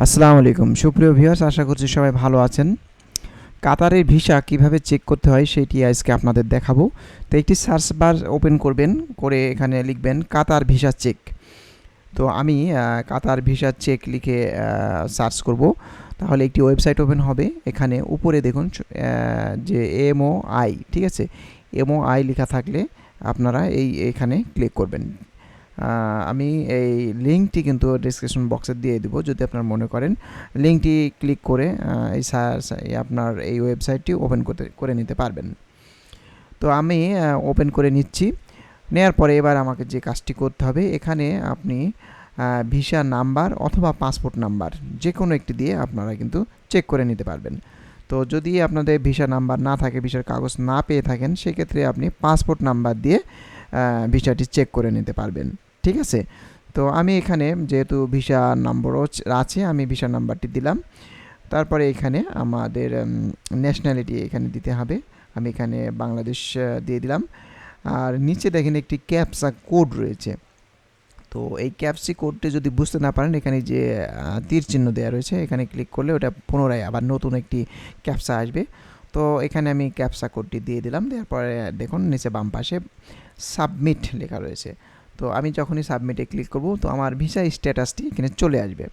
আসসালামু আলাইকুম। সুপ্রিয় ভিউয়ার্স আশা করছি সবাই ভালো আছেন। কাতারের ভিসা কীভাবে চেক করতে হয় সেটি আজকে আপনাদের দেখাবো। তো একটি সার্চ বার ওপেন করবেন, করে এখানে লিখবেন কাতার ভিসা চেক তো আমি কাতার ভিসা চেক লিখে সার্চ করব। তাহলে একটি ওয়েবসাইট ওপেন হবে। এখানে উপরে দেখুন যে এমও আই ঠিক আছে? এমও আই লেখা থাকলে আপনারা এই, এখানে ক্লিক করবেন। আমি এই লিঙ্কটি কিন্তু ডিসক্রিপশন বক্সে দিয়ে দিব যদি আপনার মনে করেন। লিঙ্কটি ক্লিক করে এই আপনার এই ওয়েবসাইটটি ওপেন করতে, করে নিতে পারবেন। তো আমি ওপেন করে নিচ্ছি। নেয়ার পরে এবার আমাকে যে কাজটি করতে হবে, এখানে আপনি ভিসা নাম্বার অথবা পাসপোর্ট নাম্বার যে কোনো একটি দিয়ে আপনারা কিন্তু চেক করে নিতে পারবেন। তো যদি আপনাদের ভিসা নাম্বার না থাকে ভিসার কাগজ না পেয়ে থাকেন, সেক্ষেত্রে আপনি পাসপোর্ট নাম্বার দিয়ে ভিসাটি চেক করে নিতে পারবেন। ঠিক আছে? তো আমি এখানে যেহেতু ভিসা নম্বরও আছে, আমি ভিসা নাম্বারটি দিলাম। তারপরে এখানে আমাদের ন্যাশনালিটি এখানে দিতে হবে। আমি এখানে বাংলাদেশ দিয়ে দিলাম। আর নিচে দেখেন একটি ক্যাপসা কোড রয়েছে। তো এই ক্যাপসি কোডটি যদি বুঝতে না পারেন, এখানে যে তীর চিহ্ন দেওয়া রয়েছে, এখানে ক্লিক করলে ওটা পুনরায় আবার নতুন একটি ক্যাপসা আসবে। তো এখানে আমি ক্যাপসা কোডটি দিয়ে দিলাম, দেওয়ার পরে দেখুন নিচে বাম পাশে সাবমিট লেখা রয়েছে। তো আমি যখনই সাবমিটে ক্লিক করব, তো আমার ভিসা স্ট্যাটাসটি এখানে চলে আসবে।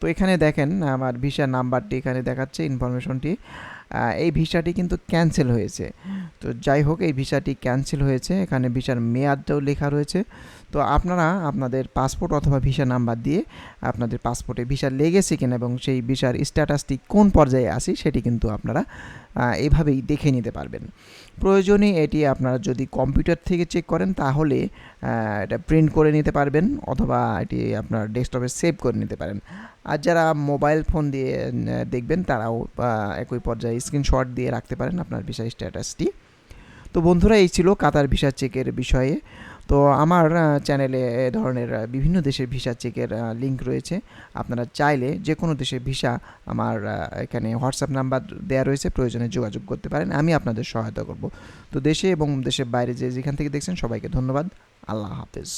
তো এখানে দেখেন আমার ভিসা নাম্বারটি এখানে দেখাচ্ছে ইনফরমেশনটি এই ভিসাটি কিন্তু ক্যান্সেল হয়েছে। তো যাই হোক এই ভিসাটি ক্যান্সেল হয়েছে। এখানে ভিসার মেয়াদটাও লেখা রয়েছে। তো আপনারা আপনাদের পাসপোর্ট অথবা ভিসা নাম্বার দিয়ে আপনাদের পাসপোর্টে ভিসা লেগেছে কিনা এবং সেই ভিসার স্ট্যাটাসটি কোন পর্যায়ে আছে সেটি কিন্তু আপনারা আহ, এইভাবেই দেখে নিতে পারবেন। প্রয়োজনে এটি আপনারা যদি কম্পিউটার থেকে চেক করেন তাহলে এটা প্রিন্ট করে নিতে পারবেন অথবা এটি আপনার ডেস্কটপে সেভ করে নিতে পারেন। আর যারা মোবাইল ফোন দিয়ে দেখবেন তারাও একই পর্যায়ে স্ক্রিনশট দিয়ে রাখতে পারেন আপনার ভিসা স্ট্যাটাসটি তো বন্ধুরা, এই ছিল কাতার ভিসা চেকের বিষয়ে। তো আমার চ্যানেলে এ ধরনের বিভিন্ন দেশের ভিসা চেকের লিংক রয়েছে। আপনারা চাইলে যে কোনো দেশের ভিসা আমার এখানে হোয়াটসঅ্যাপ নাম্বার দেওয়া রয়েছে, প্রয়োজনে যোগাযোগ করতে পারেন। আমি আপনাদের সহায়তা করব। তো দেশে এবং দেশের বাইরে যে যেখান থেকে দেখছেন, সবাইকে ধন্যবাদ। আল্লাহ হাফেজ।